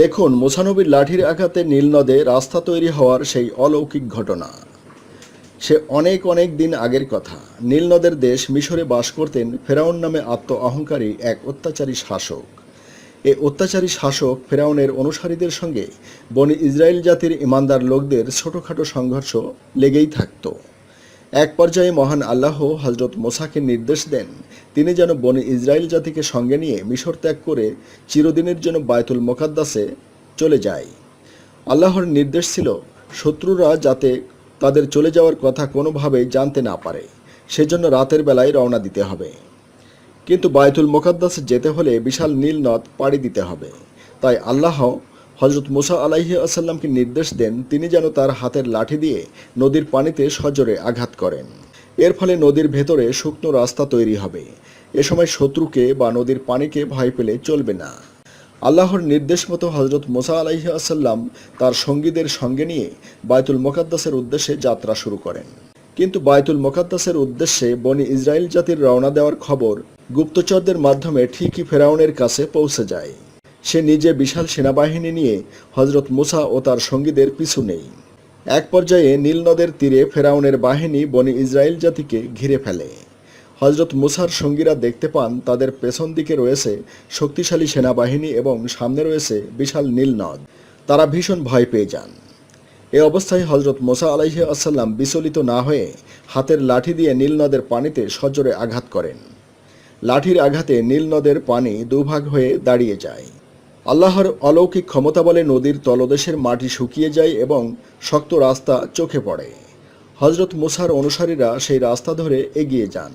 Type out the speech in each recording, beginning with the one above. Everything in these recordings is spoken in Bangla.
দেখুন মোসানবির লাঠির আঘাতে নীলনদে রাস্তা তৈরি হওয়ার সেই অলৌকিক ঘটনা। সে অনেক অনেক দিন আগের কথা। নীলনদের দেশ মিশরে বাস করতেন ফেরাউন নামে আত্ম অহংকারী এক অত্যাচারী শাসক। এ অত্যাচারী শাসক ফেরাউনের অনুসারীদের সঙ্গে বনি ইসরায়েল জাতির ইমানদার লোকদের ছোটোখাটো সংঘর্ষ লেগেই থাকত। এক পর্যায়ে মহান আল্লাহ হজরত মোসাকে নির্দেশ দেন, তিনি যেন বনে ইসরায়েল জাতিকে সঙ্গে নিয়ে মিশর ত্যাগ করে চিরদিনের জন্য বায়তুল মোকাদ্দাসে চলে যায়। আল্লাহর নির্দেশ ছিল শত্রুরা যাতে তাদের চলে যাওয়ার কথা কোনোভাবেই জানতে না পারে, সেজন্য রাতের বেলায় রওনা দিতে হবে। কিন্তু বায়তুল মোকাদ্দাসে যেতে হলে বিশাল নীল নদ পাড়ি দিতে হবে, তাই আল্লাহ হজরত মুসা আলাইহি আসাল্লামকে নির্দেশ দেন, তিনি যেন তার হাতের লাঠি দিয়ে নদীর পানিতে সজোরে আঘাত করেন। এর ফলে নদীর ভেতরে শুকনো রাস্তা তৈরি হবে। এ সময় শত্রুকে বা নদীর পানিকে ভয় পেলে চলবে না। আল্লাহর নির্দেশ মতো হজরত মোসা আলাইহি আসাল্লাম তার সঙ্গীদের সঙ্গে নিয়ে বায়তুল মোকাদ্দাসের উদ্দেশ্যে যাত্রা শুরু করেন। কিন্তু বায়তুল মোকাদ্দাসের উদ্দেশ্যে বনি ইসরায়েল জাতির রওনা দেওয়ার খবর গুপ্তচরদের মাধ্যমে ঠিকই ফেরাউনের কাছে পৌঁছে যায়। সে নিজে বিশাল সেনাবাহিনী নিয়ে হজরত মুসা ও তার সঙ্গীদের পিছু নেই এক পর্যায়ে নীল নদের তীরে ফেরাউনের বাহিনী বনি ইসরায়েল জাতিকে ঘিরে ফেলে। হজরত মুসার সঙ্গীরা দেখতে পান তাদের পেছন দিকে রয়েছে শক্তিশালী সেনাবাহিনী এবং সামনে রয়েছে বিশাল নীল নদ। তারা ভীষণ ভয় পেয়ে যান। এ অবস্থায় হজরত মোসা আলাইহি আসাল্লাম বিচলিত না হয়ে হাতের লাঠি দিয়ে নীল নদের পানিতে সজোরে আঘাত করেন। লাঠির আঘাতে নীল নদের পানি দুভাগ হয়ে দাঁড়িয়ে যায়। আল্লাহর অলৌকিক ক্ষমতা বলে নদীর তলদেশের মাটি শুকিয়ে যায় এবং শক্ত রাস্তা চোখে পড়ে। হজরত মুসার অনুসারীরা সেই রাস্তা ধরে এগিয়ে যান।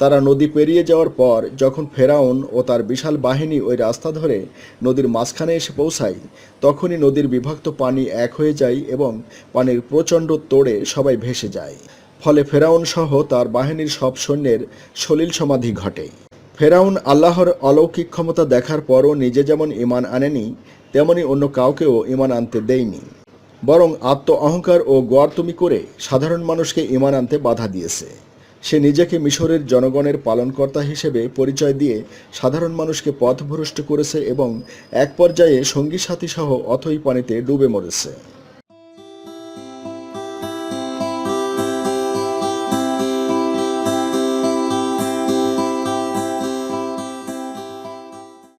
তারা নদী পেরিয়ে যাওয়ার পর যখন ফেরাউন ও তার বিশাল বাহিনী ওই রাস্তা ধরে নদীর মাঝখানে এসে পৌঁছায়, তখনই নদীর বিভক্ত পানি এক হয়ে যায় এবং পানির প্রচণ্ড তোড়ে সবাই ভেসে যায়। ফলে ফেরাউন সহ তার বাহিনীর সব সৈন্যের সলিল সমাধি ঘটে। ফেরাউন আল্লাহর অলৌকিক ক্ষমতা দেখার পরও নিজে যেমন ইমান আনেনি, তেমনি অন্য কাউকেও ইমান আনতে দেয়নি। বরং আত্ম অহংকার ও গোয়ার্তমি করে সাধারণ মানুষকে ইমান আনতে বাধা দিয়েছে। সে নিজেকে মিশরের জনগণের পালনকর্তা হিসেবে পরিচয় দিয়ে সাধারণ মানুষকে পথভ্রষ্ট করেছে এবং এক পর্যায়ে সঙ্গী সাথী সহ অথই পানিতে ডুবে মরেছে।